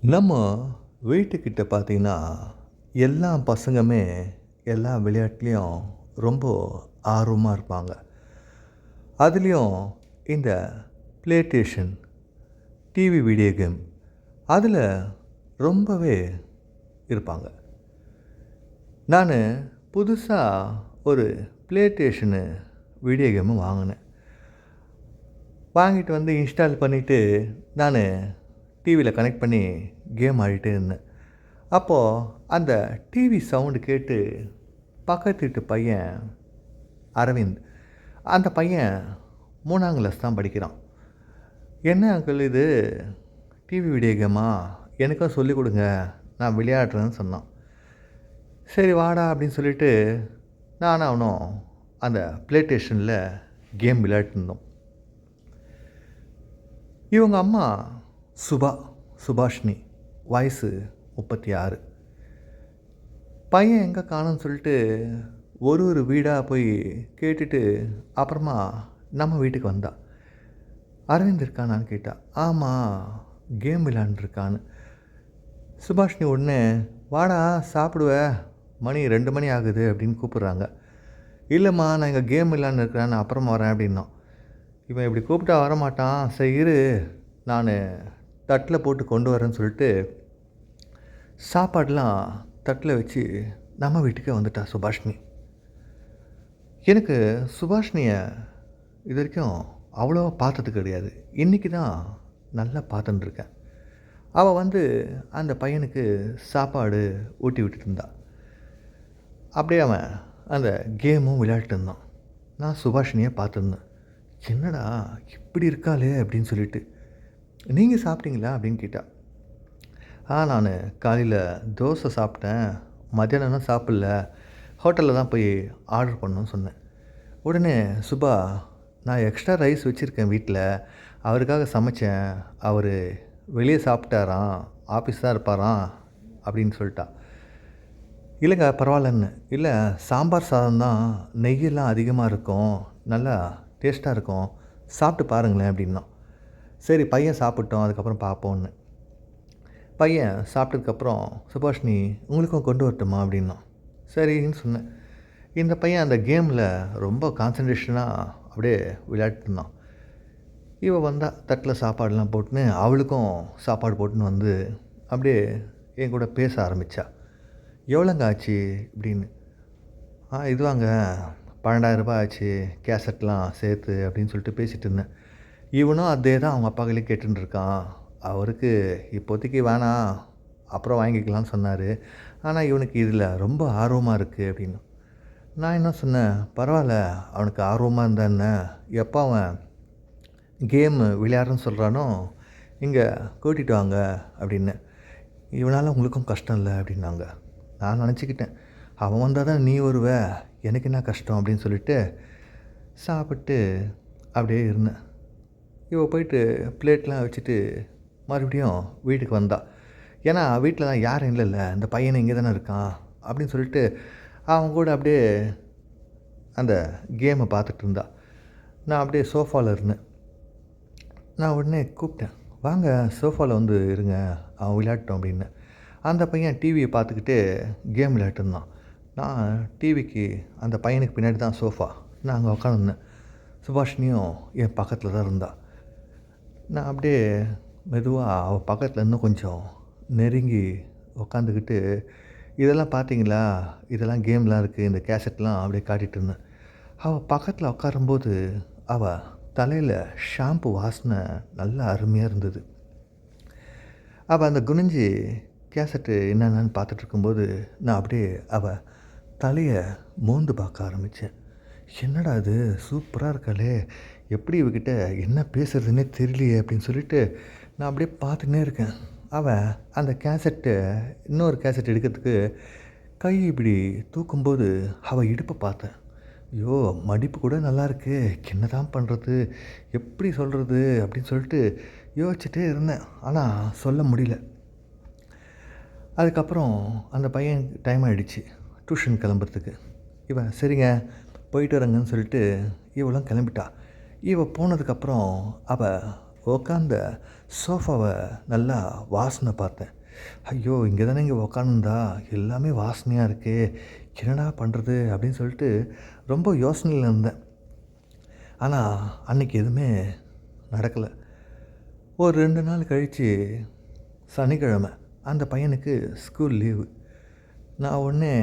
நம்ம வீட்டுக்கிட்ட பார்த்தீங்கன்னா எல்லா பசங்களுமே எல்லா விளையாட்டுலேயும் ரொம்ப ஆர்வமாக இருப்பாங்க. அதுலேயும் இந்த PlayStation TV video game அதில் ரொம்பவே இருப்பாங்க. நான் புதுசாக ஒரு ப்ளே ஸ்டேஷனு வீடியோ கேமு வாங்கினேன். வாங்கிட்டு வந்து இன்ஸ்டால் பண்ணிவிட்டு நான் டிவியில் கனெக்ட் பண்ணி கேம் ஆடிட்டே இருந்தேன். அப்போது அந்த டிவி சவுண்டு கேட்டு பக்கத்து வீட்டு பையன் அரவிந்த் அந்த பையன் மூணாம் கிளாஸ் தான் படிக்கிறான். என்ன அங்கிள் இது? டிவி வீடியோ கேமா எனக்கும் சொல்லிக் கொடுங்க நான் விளையாடுறேன்னு சொன்னான். சரி வாடா அப்படின்னு சொல்லிட்டு நானும் அவனும் அந்த ப்ளே ஸ்டேஷனில் கேம் விளையாட்டுருந்தோம் இவங்க அம்மா சுபா சுபாஷ்னி வயசு முப்பத்தி ஆறு பையன் எங்கே காணும்னு சொல்லிட்டு ஒரு ஒரு வீடாக போய் கேட்டுட்டு அப்புறமா நம்ம வீட்டுக்கு வந்தா. அரவிந்த் இருக்கானான்னு கேட்டா ஆமாம் கேம் விளாண்டுருக்கான்னு சுபாஷ்னி உடனே வாடா சாப்பிடுவ. மணி ரெண்டு மணி ஆகுது அப்படின்னு கூப்பிட்றாங்க. இல்லைம்மா நான் இங்கே கேம் விளாண்டு இருக்கிறேன் நான் அப்புறமா வரேன் அப்படின்னோம். இவன் இப்படி கூப்பிட்டா வரமாட்டான். சரி இரு. நான் தட்டில் போட்டு கொண்டு வரேன்னு சொல்லிட்டு சாப்பாடெலாம் தட்டில் வச்சு நம்ம வீட்டுக்கே வந்துட்டா சுபாஷினி. எனக்கு சுபாஷினியை இது வரைக்கும் அவ்வளோவா பார்த்தது கிடையாது. இன்றைக்கி தான் நல்லா பார்த்துட்டுருக்கேன் அவள் வந்து அந்த பையனுக்கு சாப்பாடு ஊட்டி விட்டுட்டு இருந்தா. அப்படியே அவன் அந்த கேமும் விளையாட்டு இருந்தான். நான் சுபாஷினியை பார்த்துருந்தேன். என்னடா இப்படி இருக்காளே அப்படின்னு சொல்லிட்டு நீங்கள் சாப்பிட்டீங்களா? அப்படின்னு கேட்டா ஆ நான் காலையில் தோசை சாப்பிட்டேன். மத்தியானம் சாப்பிடல. ஹோட்டலில் தான் போய் ஆர்டர் பண்ணணும்னு சொன்னேன். உடனே சுபா நான் எக்ஸ்ட்ரா ரைஸ் வச்சுருக்கேன் வீட்டில் அவருக்காக சமைச்சேன். அவர் வெளியே சாப்பிட்டாராம். ஆஃபீஸ் தான் இருப்பாராம். அப்படின்னு சொல்லிட்டா. இல்லைங்க பரவாயில்லன்னு. இல்லை சாம்பார் சாதம் தான் நெய்யெல்லாம் அதிகமாக இருக்கும். நல்லா டேஸ்ட்டாக இருக்கும். சாப்பிட்டு பாருங்களேன் அப்படின்னா. சரி பையன் சாப்பிட்டோம் அதுக்கப்புறம் பார்ப்போன்னு பையன் சாப்பிட்டதுக்கப்புறம் சுபாஷினி உங்களுக்கும் கொண்டு வரட்டுமா? அப்படின்னா சரின்னு சொன்னேன். இந்த பையன் அந்த கேமில் ரொம்ப கான்சன்ட்ரேஷனாக அப்படியே விளையாட்டு இருந்தான். வந்தால் தட்டில் சாப்பாடுலாம் போட்டுன்னு அவளுக்கும் சாப்பாடு போட்டுன்னு வந்து அப்படியே என் கூட பேச ஆரம்பித்தா எவ்வளோங்க ஆச்சு? இப்படின்னு ஆ இதுவாங்க பன்னெண்டாயிரம் ரூபாய் ஆச்சு கேசட்லாம் சேர்த்து அப்படின்னு சொல்லிட்டு பேசிகிட்டு இருந்தேன். இவனும் அதே தான் அவங்க அப்பாக்களே கேட்டுன்னு இருக்கான். அவருக்கு இப்போதைக்கு வேணாம் அப்புறம் வாங்கிக்கலாம்னு சொன்னார். ஆனால் இவனுக்கு இதில் ரொம்ப ஆர்வமாக இருக்குது அப்படின்னு. நான் என்ன சொன்னேன் பரவாயில்ல அவனுக்கு ஆர்வமாக இருந்தா என்ன? எப்போ அவன் கேமு விளையாடுறேன்னு சொல்கிறானோ இங்கே கூட்டிகிட்டு வாங்க அப்படின்னு. இவனால் உங்களுக்கும் கஷ்டம் இல்லை அப்படின்னாங்க. நான் நினச்சிக்கிட்டேன் அவன் வந்தால் தான் நீ வருவ எனக்கு என்ன கஷ்டம்? அப்படின்னு சொல்லிட்டு சாப்பிட்டு அப்படியே இருந்தேன். இவள் போயிட்டு பிளேட்லாம் வச்சுட்டு மறுபடியும் வீட்டுக்கு வந்தா. ஏன்னா வீட்டில் தான் யாரும் இல்லைல்ல இந்த பையனை இங்கே தானே இருக்கான் அப்படின்னு சொல்லிட்டு அவன் கூட அப்படியே அந்த கேமை பார்த்துட்டு இருந்தா. நான் அப்படியே சோஃபாவில் இருந்தேன். நான் உடனே கூப்பிட்டேன் வாங்க சோஃபாவில் வந்து இருங்க அவன் விளையாட்டோம் அப்படின்னு. அந்த பையன் டிவியை பார்த்துக்கிட்டு கேம் விளையாட்டுருந்தான் நான் டிவிக்கு அந்த பையனுக்கு பின்னாடி தான் சோஃபா. நான் அங்கே உட்காந்துருந்தேன் சுபாஷினியும் என் பக்கத்தில் தான் இருந்தாள் நான் அப்படியே மெதுவாக அவள் பக்கத்தில் இன்னும் கொஞ்சம் நெருங்கி உக்காந்துக்கிட்டு இதெல்லாம் பார்த்தீங்களா இதெல்லாம் கேம்லாம் இருக்குது இந்த கேசட்லாம் அப்படியே காட்டிகிட்டு இருந்தேன். அவள் பக்கத்தில் உட்காரும்போது அவள் தலையில் ஷாம்பு வாசனை நல்லா அருமையாக இருந்தது. அவள் அந்த குனிஞ்சி கேசட்டு என்னென்னு பார்த்துட்டு இருக்கும்போது நான் அப்படியே அவள் தலையை மோந்து பார்க்க ஆரம்பித்தேன் என்னடா இது? சூப்பராக இருக்காளே. எப்படி இவகிட்ட என்ன பேசுறதுன்னே தெரியலையே அப்படின்னு சொல்லிட்டு நான் அப்படியே பார்த்துன்னே இருக்கேன். அவன் அந்த கேசட்டு இன்னொரு கேசட் எடுக்கிறதுக்கு கை இப்படி தூக்கும்போது அவள் இடுப்பை பார்த்தேன். ஐயோ மடிப்பு கூட நல்லாயிருக்கு என்ன தான் பண்ணுறது எப்படி சொல்கிறது அப்படின்னு சொல்லிட்டு யோசிச்சுட்டே இருந்தேன். ஆனால் சொல்ல முடியல. அதுக்கப்புறம் அந்த பையன் டைம் ஆகிடுச்சு டியூஷன் கிளம்புறதுக்கு. இவன் சரிங்க போயிட்டு வரேங்கன்னு சொல்லிட்டு இவளும் கிளம்பிட்டா. இவ போனதுக்கப்புறம் அவள் உக்காந்த சோஃபாவை நல்லா வாசனை பார்த்தேன். ஐயோ இங்கே தானே இங்கே உக்காந்துருந்தா? எல்லாமே வாசனையாக இருக்கே. என்னடா பண்ணுறது அப்படின்னு சொல்லிட்டு ரொம்ப யோசனையில் இருந்தேன். ஆனால் அன்றைக்கி எதுவுமே நடக்கலை. ஒரு ரெண்டு நாள் கழித்து சனிக்கிழமை அந்த பையனுக்கு ஸ்கூல் லீவு. நான் உடனே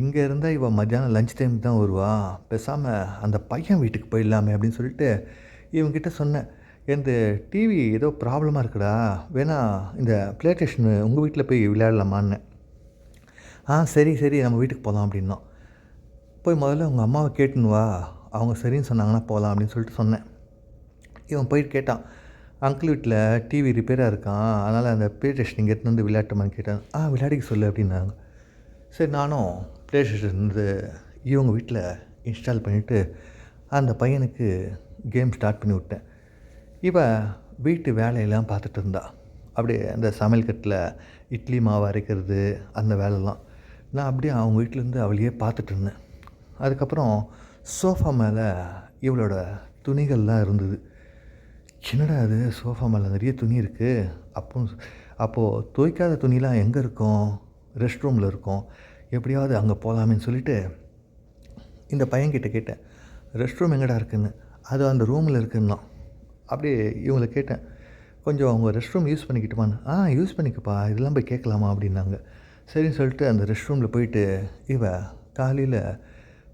இங்கே இருந்தால் இவன் மத்தியானம் லஞ்ச் டைமுக்கு தான் வருவா. பேசாமல் அந்த பையன் வீட்டுக்கு போயிடலாமே அப்படின்னு சொல்லிட்டு இவங்கிட்ட சொன்னேன். இந்த டிவி ஏதோ ப்ராப்ளமாக இருக்குடா. வேணா இந்த ப்ளே ஸ்டேஷனு உங்கள் வீட்டில் போய் விளையாடலாமான்னு. ஆ சரி சரி நம்ம வீட்டுக்கு போகலாம் அப்படின்னோம். போய் முதல்ல உங்கள் அம்மாவை கேட்டுன்னு வா. அவங்க சரின்னு சொன்னாங்கன்னா போகலாம் அப்படின்னு சொல்லிட்டு சொன்னேன். இவன் போயிட்டு கேட்டான். அங்கிள் வீட்டில் டிவி ரிப்பேராக இருக்கான். அதனால் அந்த ப்ளே ஸ்டேஷன் இங்கே எடுத்துன்னு வந்து விளையாட்டுமான்னு கேட்டான். ஆ விளையாடிக்க சொல்லு அப்படின்னாங்க. சரி நானும் ப்ளே ஸ்டேஷன் வந்து இவங்க வீட்டில் இன்ஸ்டால் பண்ணிவிட்டு அந்த பையனுக்கு கேம் ஸ்டார்ட் பண்ணி விட்டேன். இவன் வீட்டு வேலையெல்லாம் பார்த்துட்டு இருந்தா. அப்படியே அந்த சமையல் கட்டில் இட்லி மாவு அரைக்கிறது அந்த வேலைலாம். நான் அப்படியே அவங்க வீட்டிலேருந்து அவளையே பார்த்துட்டு இருந்தேன். அதுக்கப்புறம் சோஃபா மேலே இவளோட துணிகள்லாம் இருந்தது. என்னடா அது சோஃபா மேலே நிறைய துணி இருக்குது அப்போ அப்போது துவைக்காத துணிலாம் எங்கே இருக்கும்? ரெஸ்ட் ரூமில் இருக்கும். எப்படியாவது அங்கே போகலாமேன்னு சொல்லிட்டு இந்த பையன்கிட்ட கேட்டேன் ரெஸ்ட் ரூம் எங்கடா இருக்குன்னு? அது அந்த ரூமில் இருக்குன்னா. அப்படியே இவங்கள கேட்டேன் கொஞ்சம் அவங்க ரெஸ்ட் ரூம் யூஸ் பண்ணிக்கிட்டுமான்னு. ஆ யூஸ் பண்ணிக்கப்பா இதெல்லாம் போய் கேட்கலாமா? அப்படின்னாங்க. சரின்னு சொல்லிட்டு அந்த ரெஸ்ட் ரூமில் போயிட்டு இவ காலையில்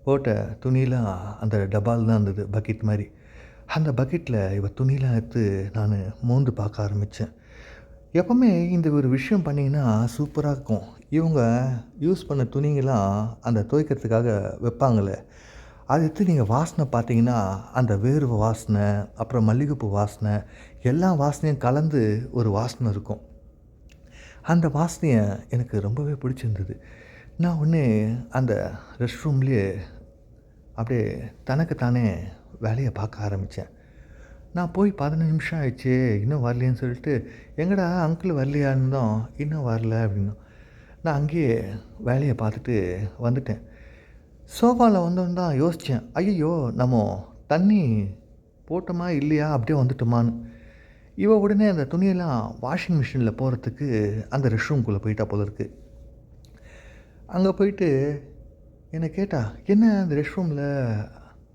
போட்ட துணியெலாம் அந்த டப்பால் தான் இருந்தது பக்கெட் மாதிரி. அந்த பக்கெட்டில் இவ துணியெலாம் எடுத்து நான் மோந்து பார்க்க ஆரம்பித்தேன் எப்போவுமே இந்த ஒரு விஷயம் பண்ணிங்கன்னா சூப்பராக இருக்கும். இவங்க யூஸ் பண்ண துணிங்கெல்லாம் அந்த துவைக்கிறதுக்காக வைப்பாங்களே. அது எடுத்து நீங்கள் வாசனை பார்த்தீங்கன்னா அந்த வேர்வை வாசனை அப்புறம் மல்லிகைப்பூ வாசனை எல்லா வாசனையும் கலந்து ஒரு வாசனை இருக்கும். அந்த வாசனையை எனக்கு ரொம்பவே பிடிச்சிருந்தது. நான் ஒன்று அந்த ரெஸ்ட் ரூம்லேயே அப்படியே தனக்குத்தானே வேலையை பார்க்க ஆரம்பித்தேன் நான் போய் பதினஞ்சு நிமிஷம் ஆயிடுச்சு இன்னும் வரலையேன்னு சொல்லிட்டு எங்கடா அங்கிள் வரலையான்னு தான் இன்னும் வரல அப்படின்னா நான் அங்கேயே வேலையை பார்த்துட்டு வந்துட்டேன். சோஃபாவில் வந்தோன்னு தான் யோசித்தேன் ஐயோ நம்ம தண்ணி போட்டோமா இல்லையா? அப்படியே வந்துட்டோமான்னு. இவ உடனே அந்த துணியெல்லாம் வாஷிங் மிஷினில் போகிறதுக்கு அந்த ரெஸ்ட் ரூம்குள்ளே போயிட்டா போல இருக்குது அங்கே போயிட்டு என்னை கேட்டா என்ன அந்த ரெஸ்ட் ரூமில்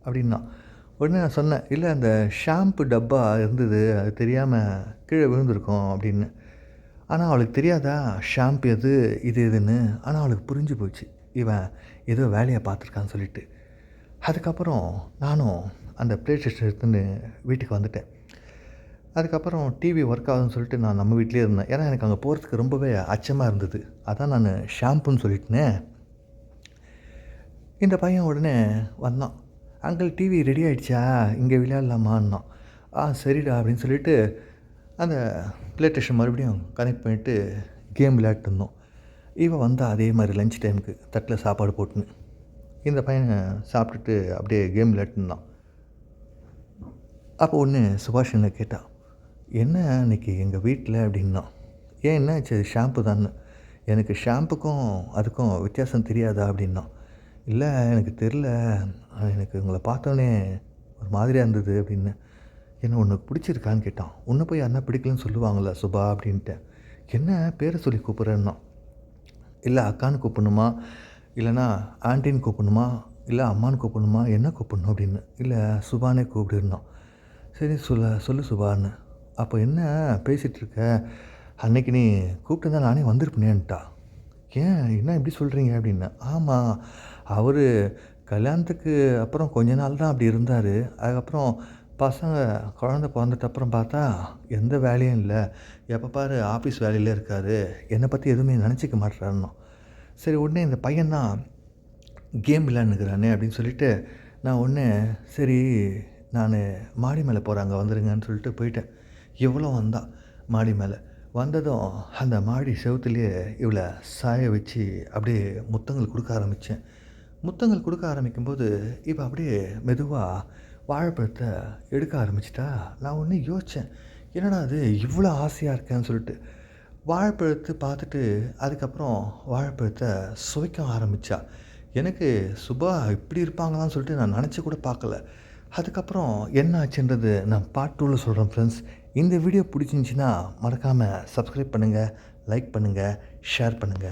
அப்படின்னா உடனே நான் சொன்னேன் இல்லை அந்த ஷாம்பு டப்பா இருந்தது. அது தெரியாமல் கீழே விழுந்திருக்கோம் அப்படின்னு. ஆனால் அவளுக்கு தெரியாதா? ஷாம்பு எது இது எதுன்னு? ஆனால் அவளுக்கு புரிஞ்சு போச்சு. இவன் ஏதோ வேலையை பார்த்துருக்கான்னு சொல்லிட்டு. அதுக்கப்புறம் நானும் அந்த ப்ளே ஸ்டேஷன் எடுத்துன்னு வீட்டுக்கு வந்துட்டேன். அதுக்கப்புறம் டிவி ஒர்க் ஆகுதுன்னு சொல்லிட்டு நான் நம்ம வீட்டிலே இருந்தேன். ஏன்னா எனக்கு அங்கே போகிறதுக்கு ரொம்பவே அச்சமாக இருந்தது. அதான் நான் ஷாம்புன்னு சொல்லிட்டேனே இந்த பையன் உடனே வந்தான். அங்கிள் டிவி ரெடி ஆகிடுச்சா இங்கே விளையாடலாமான்னான். ஆ சரிடா அப்படின்னு சொல்லிட்டு அந்த ப்ளே ஸ்டேஷன் மறுபடியும் கனெக்ட் பண்ணிவிட்டு கேம் விளையாட்டு இருந்தோம். இவன் வந்தால் அதே மாதிரி லஞ்ச் டைமுக்கு தட்டில் சாப்பாடு போட்டுன்னு. இந்த பையனை சாப்பிட்டுட்டு அப்படியே கேம் விளையாட்டுருந்தான் அப்போ ஒன்று சுபாஷ் என்ன கேட்டான் என்ன இன்னைக்கு எங்கள் வீட்டில் அப்படின்னா ஏன் என்ன ஆச்சு? ஷாம்பு தான் எனக்கு ஷாம்புக்கும் அதுக்கும் வித்தியாசம் தெரியாதா? அப்படின்னா இல்லை எனக்கு தெரில எனக்கு உங்களை பார்த்தோன்னே ஒரு மாதிரியாக இருந்தது அப்படின்னு. என்ன உனக்கு பிடிச்சிருக்கான்னு கேட்டான். உன்னை போய் அண்ணா பிடிக்கலன்னு சொல்லுவாங்கள்ல சுபா அப்படின்ட்டு. என்ன பேரை சொல்லி கூப்பிட்றேன்னா? இல்லை அக்கான்னு கூப்பிடணுமா? இல்லைனா ஆண்டின்னு கூப்பிடணுமா? இல்லை அம்மான்னு கூப்பிடணுமா? என்ன கூப்பிடணும் அப்படின்னு? இல்லை சுபானே கூப்பிடுருந்தோம் சரி சொல்ல சொல்லு சுபான்னு. அப்போ என்ன பேசிகிட்ருக்க அன்னைக்கு நீ கூப்பிட்டு நானே வந்திருப்பேனேன்ட்டா. ஏன் என்ன இப்படி சொல்கிறீங்க அப்படின்னு? ஆமாம் அவர் கல்யாணத்துக்கு அப்புறம் கொஞ்ச நாள் தான் அப்படி இருந்தார். அதுக்கப்புறம் பசங்க குழந்த பிறந்துட்ட அப்புறம் பார்த்தா எந்த வேலையும் இல்லை. எப்போ பாரு ஆஃபீஸ் வேலையிலே இருக்கார். என்னை பற்றி எதுவுமே நினச்சிக்க மாட்டேறாருன்னோம் சரி உடனே இந்த பையன்தான் கேம் விளையாண்டுக்கிறானே அப்படின்னு சொல்லிட்டு நான் ஒன்று சரி நான் மாடி மேலே போகிறாங்க வந்துடுங்கன்னு சொல்லிட்டு போயிட்டேன். இவ்வளோ வந்தா மாடி மேலே. வந்ததும் அந்த மாடி செவுத்துலேயே இவளை சாய வச்சு அப்படியே முத்தங்கள் கொடுக்க ஆரம்பித்தேன் முத்தங்கள் கொடுக்க ஆரம்பிக்கும்போது இப்போ அப்படியே மெதுவாக வாழைப்பழத்தை எடுக்க ஆரம்பிச்சிட்டா? நான் ஒன்று யோசித்தேன் என்னடா அது இவ்வளோ ஆசையாக இருக்கேன்னு சொல்லிட்டு. வாழைப்பழத்தை பார்த்துட்டு அதுக்கப்புறம் வாழைப்பழத்தை சுவைக்க ஆரம்பித்தா எனக்கு சுபா இப்படி இருப்பாங்களான்னு சொல்லிட்டு நான் நினச்சி கூட பார்க்கல. அதுக்கப்புறம் என்ன ஆச்சுன்றது நான் பார்ட் டூவில் சொல்கிறேன் ஃப்ரெண்ட்ஸ் இந்த வீடியோ பிடிச்சிருந்துச்சின்னா மறக்காமல் சப்ஸ்கிரைப் பண்ணுங்கள் லைக் பண்ணுங்கள் ஷேர் பண்ணுங்கள்